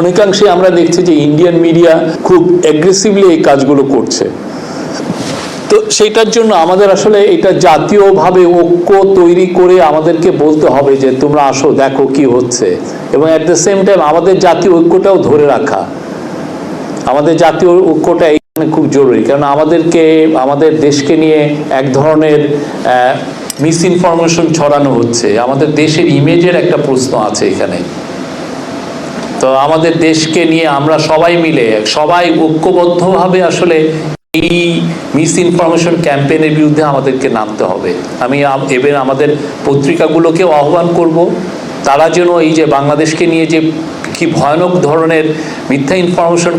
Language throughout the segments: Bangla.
অনেকাংশে আমরা দেখছি যে ইন্ডিয়ান মিডিয়া খুব অ্যাগ্রেসিভলি এই কাজগুলো করছে। তো সেইটার জন্য আমাদের আসলে এটা জাতীয়ভাবে ঐক্য তৈরি করে আমাদেরকে বলতে হবে যে, তোমরা আসো, দেখো কি হচ্ছে। এবং অ্যাট দ্য সেম টাইম আমাদের জাতীয় ঐক্যটাও ধরে রাখা। আমাদের জাতীয় ঐক্যটা এখানে খুব জরুরি। কারণ আমাদেরকে, আমাদের দেশকে নিয়ে এক ধরনের মিস ইনফরমেশন ছড়ানো হচ্ছে। আমাদের দেশের ইমেজের একটা প্রশ্ন আছে এখানে। তো আমাদের দেশকে নিয়ে আমরা সবাই মিলে, সবাই ঐক্যবদ্ধভাবে আসলে এই মিস ইনফরমেশন ক্যাম্পেইনের বিরুদ্ধে আমাদেরকে নামতে হবে। আমি এবার আমাদের পত্রিকাগুলোকেও আহ্বান করব, তারা যেন এই যে বাংলাদেশকে নিয়ে যে কি ভয়ানক ধরনের মিথ্যা ইনফরমেশন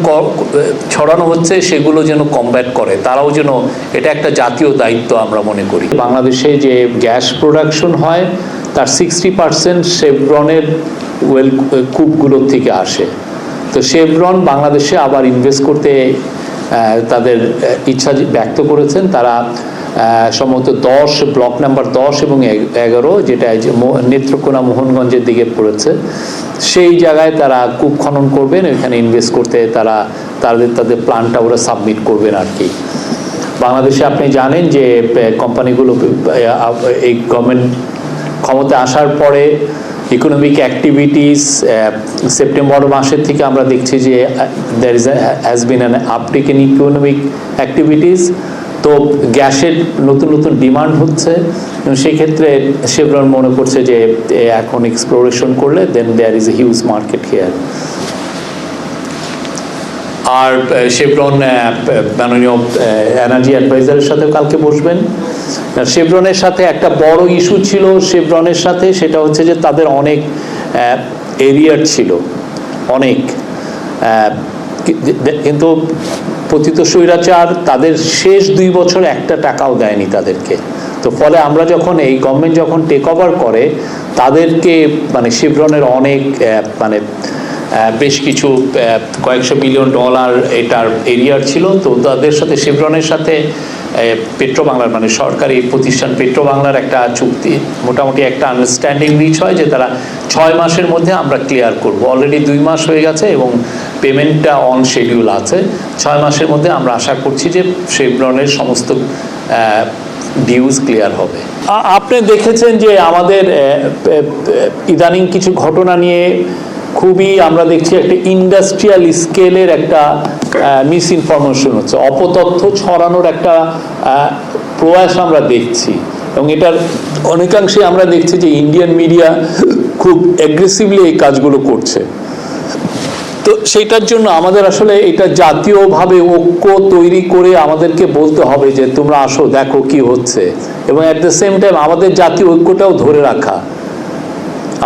ছড়ানো হচ্ছে, সেগুলো যেন কমব্যাট করে। তারাও যেন এটা একটা জাতীয় দায়িত্ব আমরা মনে করি। বাংলাদেশে যে গ্যাস প্রোডাকশন হয়, তার সিক্সটি পার্সেন্ট শেভরনের ওয়েল কূপগুলোর থেকে আসে। তো শেভরন বাংলাদেশে আবার ইনভেস্ট করতে তাদের ইচ্ছা ব্যক্ত করেছেন। তারা সম্ভবত দশ ব্লক নাম্বার দশ এবং এগ- এগারো, যেটা নেত্রকোনা মোহনগঞ্জের দিকে পড়েছে, সেই জায়গায় তারা কূপ খনন করবেন। এখানে ইনভেস্ট করতে তারা, তাদের তাদের প্ল্যানটা ওরা সাবমিট করবেন আর কি। বাংলাদেশে আপনি জানেন যে কোম্পানিগুলো এই গভর্নমেন্ট ক্ষমতা আসার পরে ইকোনমিক অ্যাক্টিভিটিস সেপ্টেম্বর মাসের থেকে আমরা দেখছি যে there is has been an uptake in economic activities তো গ্যাসের নতুন নতুন ডিমান্ড হচ্ছে। সেক্ষেত্রে ক্ষেত্রে মনে করছে যে এখন এক্সপ্লোরেশন করলে then there is a huge market here R Chevron মাননীয় এনার্জি অ্যাডভাইজারের সাথে কালকে বসবেন। শেভরনের সাথে একটা বড় ইস্যু ছিল শেভরনের সাথে, সেটা হচ্ছে যে তাদের অনেক এরিয়ার ছিল। অনেক। কিন্তু পতিত স্বৈরাচার তাদের শেষ দুই বছর একটা টাকাও দেয়নি তাদেরকে। তো ফলে আমরা যখন এই গভর্নমেন্ট যখন টেক ওভার করে, তাদেরকে মানে শিবরনের অনেক মানে বেশ কিছু কয়েকশো মিলিয়ন ডলার এটার এরিয়ার ছিল। তো তাদের সাথে শিবরনের সাথে পেট্রো বাংলার মানে সরকারি প্রতিষ্ঠান পেট্রো বাংলার একটা চুক্তি। মোটামুটি একটা আন্ডারস্ট্যান্ডিং রিচ হয় যে তারা ছয় মাসের মধ্যে আমরা ক্লিয়ার করব। অলরেডি দুই মাস হয়ে গেছে এবং পেমেন্টটা অন শেডিউল আছে। ছয় মাসের মধ্যে আমরা আশা করছি যে শেভরনের সমস্ত ডিউজ ক্লিয়ার হবে। আপনি দেখেছেন যে আমাদের ইদানিং কিছু ঘটনা নিয়ে খুবই আমরা দেখছি একটা ইন্ডাস্ট্রিয়াল স্কেলের একটা মিস ইনফরমেশন হচ্ছে। অপতথ্য ছড়ানোর একটা প্রয়াস আমরা দেখছি। এবং এটার অনেকাংশে আমরা দেখছি যে ইন্ডিয়ান মিডিয়া খুব অ্যাগ্রেসিভলি এই কাজগুলো করছে। তো সেইটার জন্য আমাদের আসলে এটা জাতীয়ভাবে ঐক্য তৈরি করে আমাদেরকে বলতে হবে যে, তোমরা আসো, দেখো কি হচ্ছে। এবং অ্যাট দ্য সেম টাইম আমাদের জাতীয় ঐক্যটাও ধরে রাখা।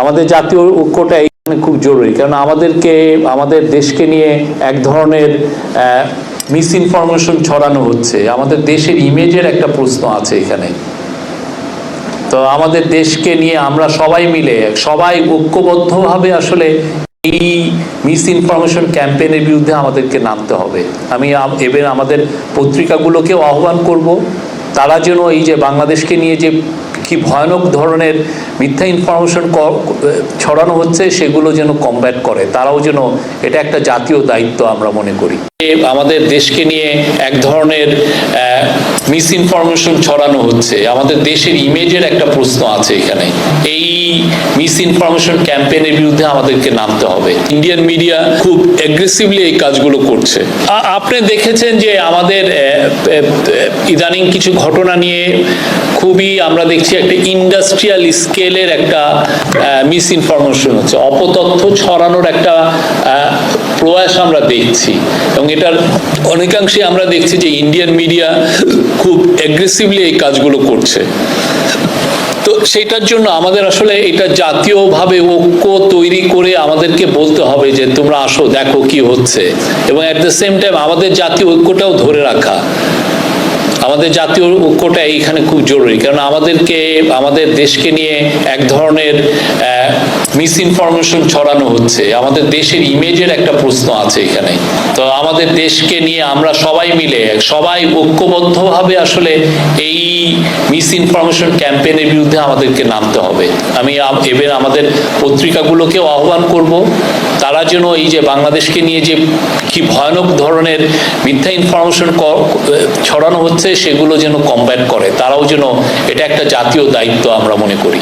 আমাদের জাতীয় ঐক্যটা এখানে খুব জরুরি। কারণ আমাদেরকে, আমাদের দেশকে নিয়ে এক ধরনের মিস ইনফরমেশন ছড়ানো হচ্ছে। আমাদের দেশের ইমেজের একটা প্রশ্ন আছে এখানে। তো আমাদের দেশকে নিয়ে আমরা সবাই মিলে, সবাই ঐক্যবদ্ধভাবে আসলে এই মিস ইনফরমেশন ক্যাম্পেইনের বিরুদ্ধে আমাদেরকে নামতে হবে। আমি, এবার আমাদের পত্রিকাগুলোকেও আহ্বান করব, তারা যেন এই যে বাংলাদেশকে নিয়ে যে কি ভয়ানক ধরনের মিথ্যা ইনফরমেশন ছড়ানো হচ্ছে, সেগুলো যেন কমব্যাট করে। তারাও যেন এটা একটা জাতীয় দায়িত্ব আমরা মনে করি। আমাদের দেশকে নিয়ে এক ধরনের মিস ইনফরমেশন ছড়ানো হচ্ছে। আমাদের দেশের ইমেজের একটা প্রশ্ন আছে এখানে। এই মিস ইনফরমেশন ক্যাম্পেইনের বিরুদ্ধে আমাদেরকে নামতে হবে। ইন্ডিয়ান মিডিয়া খুব অ্যাগ্রেসিভলি এই কাজগুলো করছে। আপনি দেখেছেন যে আমাদের ইদানিং কিছু ঘটনা নিয়ে খুবই আমরা দেখছি একটা ইন্ডাস্ট্রিয়াল স্কেলের একটা মিস ইনফরমেশন হচ্ছে। অপতথ্য ছড়ানোর একটা প্রয়াস আমরা দেখছি এবং এটার অনেকাংশে আমরা দেখছি যে ইন্ডিয়ান মিডিয়া খুব অ্যাগ্রেসিভলি এই কাজগুলো করছে। তো সেটার জন্য আমাদের আসলে এটা জাতীয়ভাবে ঐক্য তৈরি করে আমাদেরকে বলতে হবে যে তোমরা আসো, দেখো কি হচ্ছে। এবং অ্যাট দ্য সেম টাইম আমাদের জাতীয় ঐক্যটাও ধরে রাখা। আমাদের জাতীয় ঐক্যটা এইখানে খুব জরুরি। কারণ আমাদেরকে, আমাদের দেশকে নিয়ে এক ধরনের মিস ইনফরমেশন ছড়ানো হচ্ছে। আমাদের দেশের ইমেজের একটা প্রশ্ন আছে এখানে। তো আমাদের দেশকে নিয়ে আমরা সবাই মিলে, সবাই ঐক্যবদ্ধভাবে আসলে এই মিস ইনফরমেশন ক্যাম্পেইনের বিরুদ্ধে আমাদেরকে নামতে হবে। আমি আম- এবার আমাদের পত্রিকাগুলোকেও আহ্বান করব, তারা যেন এই যে বাংলাদেশকে নিয়ে যে কি ভয়ানক ধরনের মিথ্যা ইনফরমেশন ছড়ানো হচ্ছে, সেগুলো যেন কমব্যাট করে। তারাও যেন এটা একটা জাতীয় দায়িত্ব আমরা মনে করি।